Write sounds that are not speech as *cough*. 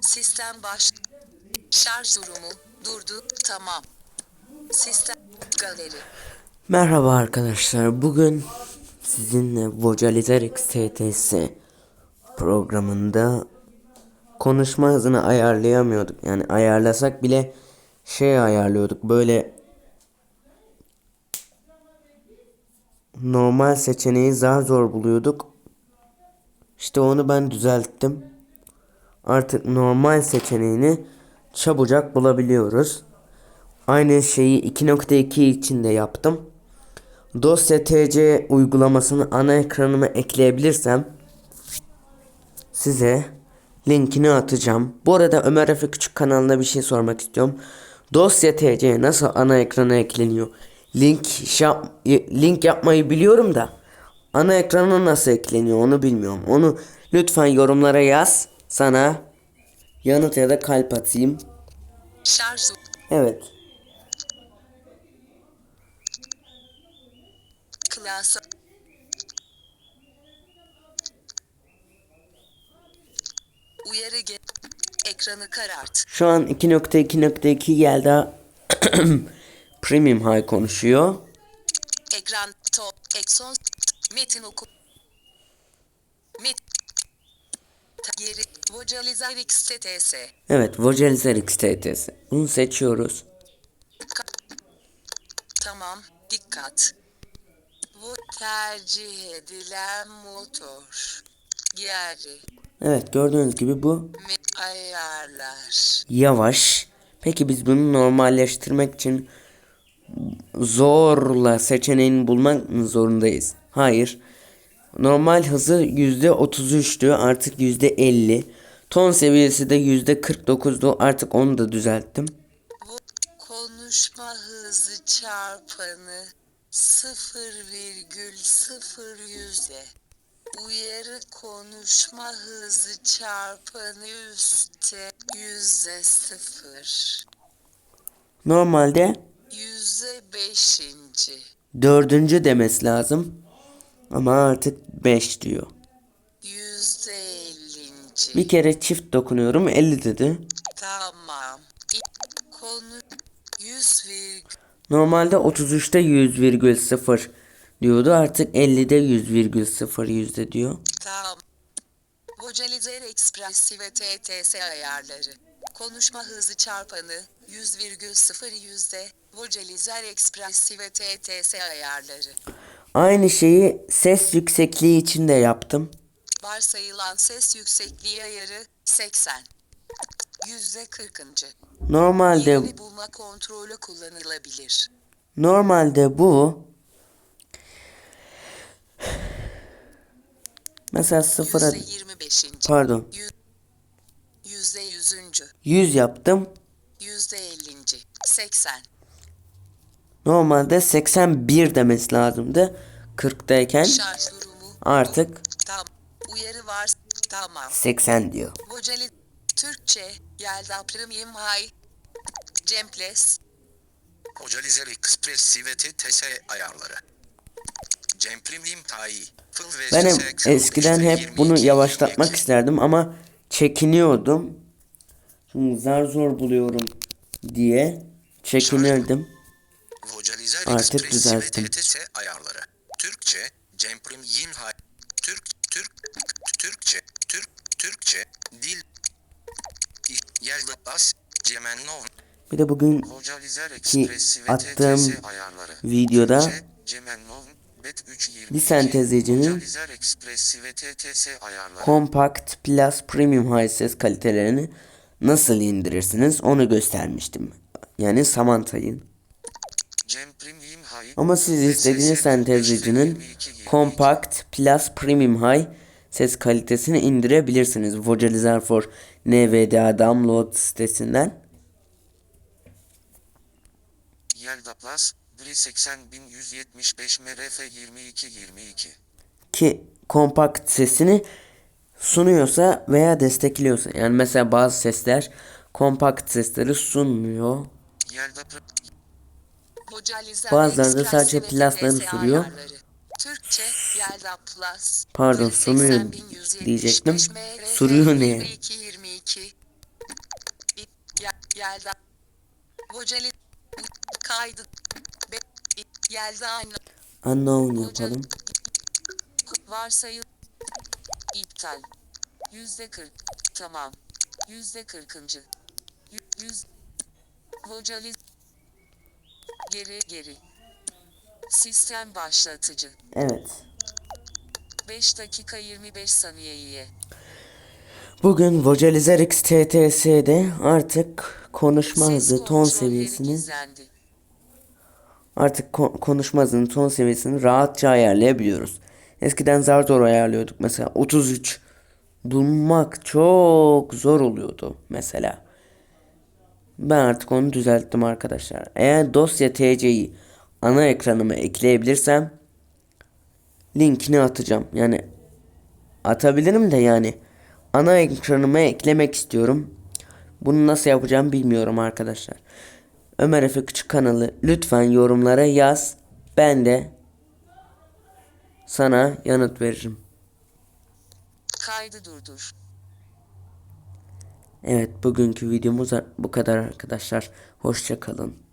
Sistem baş. Şarj durumu durdu. Tamam. Sistem galeri. Merhaba arkadaşlar. Bugün sizinle Vocalizer XTTS programında konuşma hızını ayarlayamıyorduk. Yani ayarlasak bile şey ayarlıyorduk. Böyle normal seçeneği zar zor buluyorduk. İşte onu ben düzelttim. Artık normal seçeneğini çabucak bulabiliyoruz. Aynı şeyi 2.2 için de yaptım. Dosya TC uygulamasını ana ekranıma ekleyebilirsem size linkini atacağım. Bu arada Ömer Efe Küçük kanalında bir şey sormak istiyorum. Dosya TC nasıl ana ekrana ekleniyor? Link yap link yapmayı biliyorum da ana ekrana nasıl ekleniyor onu bilmiyorum. Onu lütfen yorumlara yaz. Sana yanıt ya da kalp atayım. Şarj Evet. klası. Uyarı ge ekranı karart. Şu an 2.2.2 geldi. *clears throat* Premium High konuşuyor. Ekran to ekson metin oku. Yeri Vocalizer XTS. Evet, Vocalizer XTTS. Bunu seçiyoruz. Tamam, dikkat. Bu tercih edilen motor. Geri Evet, gördüğünüz gibi bu ayarlar. yavaş. Peki biz bunu normalleştirmek için zorla seçeneğini bulmak mı zorundayız? Hayır. Normal hızı %33'tü artık %50. Ton seviyesi de %49'du artık onu da düzelttim. Bu konuşma hızı çarpanı 0,0 yüzde. Uyarı konuşma hızı çarpanı üstte yüzde sıfır. Normalde Yüzde beşinci. dördüncü demesi lazım. Ama artık 5 diyor. Yüzde ellinci. Bir kere çift dokunuyorum 50 dedi. Tamam. Konu 100 virgül Normalde 33'te 100,0 diyordu. Artık 50'de 100,0 yüzde diyor. tam. Vocalizer Expressi ve TTS ayarları. Konuşma hızı çarpanı 100,0 yüzde. Vocalizer Expressi ve TTS ayarları. Aynı şeyi ses yüksekliği için de yaptım. Varsayılan ses yüksekliği ayarı 80. Yüzde 40. Normalde Yerini bulma kontrolü kullanılabilir. normalde bu mesela sıfıra Yüzde 25. pardon Yüzde 100. 100 yaptım. Yüzde 50. 80. Normalde 81 demesi lazımdı. 40'dayken Şarj durumu. artık Tam. Uyarı var. Tamam. 80 diyor. Vocali Türkçe. Yelda Premium High. Cemples. Vocalizer Express ve TTS ayarları. Cem Premium TAI. Full ve Ben hep- eskiden hep bunu 22, yavaşlatmak 22. isterdim ama çekiniyordum. Şimdi zar zor buluyorum diye çekinirdim. Vocalizer Artık düzelttim. TTS ayarları. Türkçe. Cem Premium High. Türk, Türk, Türkçe, Türk, Türkçe, dil, Yelda Bas, Cemenov, Bir de bugün Ki attığım videoda Türkçe, Cemenov, Bet 322, bir ayarları. Compact Plus Premium High ses kalitelerini nasıl indirirsiniz onu göstermiştim. Yani Samantha'yı. Ama siz istediğiniz VSS sentezicinin 22, 22. Compact Plus Premium High ses kalitesini indirebilirsiniz. Vocalizer for NVDA download sitesinden. Yelda Plus, 80175 MRF 2222. ki kompakt sesini sunuyorsa veya destekliyorsa. Yani mesela bazı sesler kompakt sesleri sunmuyor. Yelda Bazıları da sadece TTS sürüyor. Türkçe. Yelda Plus. Pardon, sunuyor 480.175 diyecektim. MRF Sürüyor ne? 22, 22. Yelda. Vocali. Kaydı. Yelda. Unknown yapalım. Varsayım. İptal. Yüzde kırk. Tamam. Yüzde kırkıncı. Yü- Yüz. Vocaliz. Geri geri. Sistem başlatıcı. Evet. 5 dakika 25 saniyeye. Bugün Vocalizer X TTS'de artık konuşma Ses hızı ton seviyesini gizlendi. artık ko- konuşma hızının ton seviyesini rahatça ayarlayabiliyoruz. Eskiden zar zor ayarlıyorduk mesela 33 bulmak çok zor oluyordu mesela. Ben artık onu düzelttim arkadaşlar. Eğer dosya TC'yi ana ekranıma ekleyebilirsem linkini atacağım. Yani atabilirim de yani ana ekranıma eklemek istiyorum. Bunu nasıl yapacağım bilmiyorum arkadaşlar. Ömer Efe Küçük kanalı lütfen yorumlara yaz. Ben de sana yanıt veririm. Kaydı durdur. Evet bugünkü videomuz bu kadar arkadaşlar. Hoşça kalın.